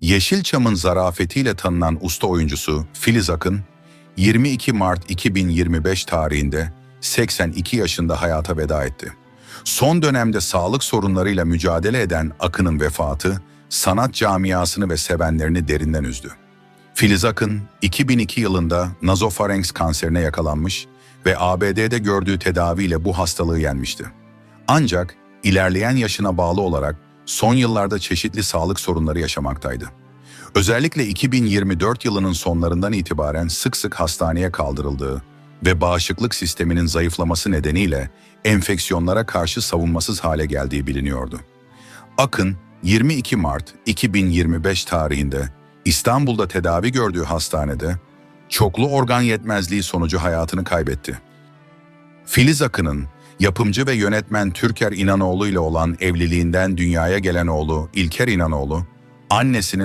Yeşilçam'ın zarafetiyle tanınan usta oyuncusu Filiz Akın, 22 Mart 2025 tarihinde 82 yaşında hayata veda etti. Son dönemde sağlık sorunlarıyla mücadele eden Akın'ın vefatı, sanat camiasını ve sevenlerini derinden üzdü. Filiz Akın, 2002 yılında nazofarenks kanserine yakalanmış ve ABD'de gördüğü tedaviyle bu hastalığı yenmişti. Ancak ilerleyen yaşına bağlı olarak son yıllarda çeşitli sağlık sorunları yaşamaktaydı. Özellikle 2024 yılının sonlarından itibaren sık sık hastaneye kaldırıldığı ve bağışıklık sisteminin zayıflaması nedeniyle enfeksiyonlara karşı savunmasız hale geldiği biliniyordu. Akın 22 Mart 2025 tarihinde İstanbul'da tedavi gördüğü hastanede çoklu organ yetmezliği sonucu hayatını kaybetti. Filiz Akın'ın yapımcı ve yönetmen Türker İnanoğlu ile olan evliliğinden dünyaya gelen oğlu İlker İnanoğlu, annesinin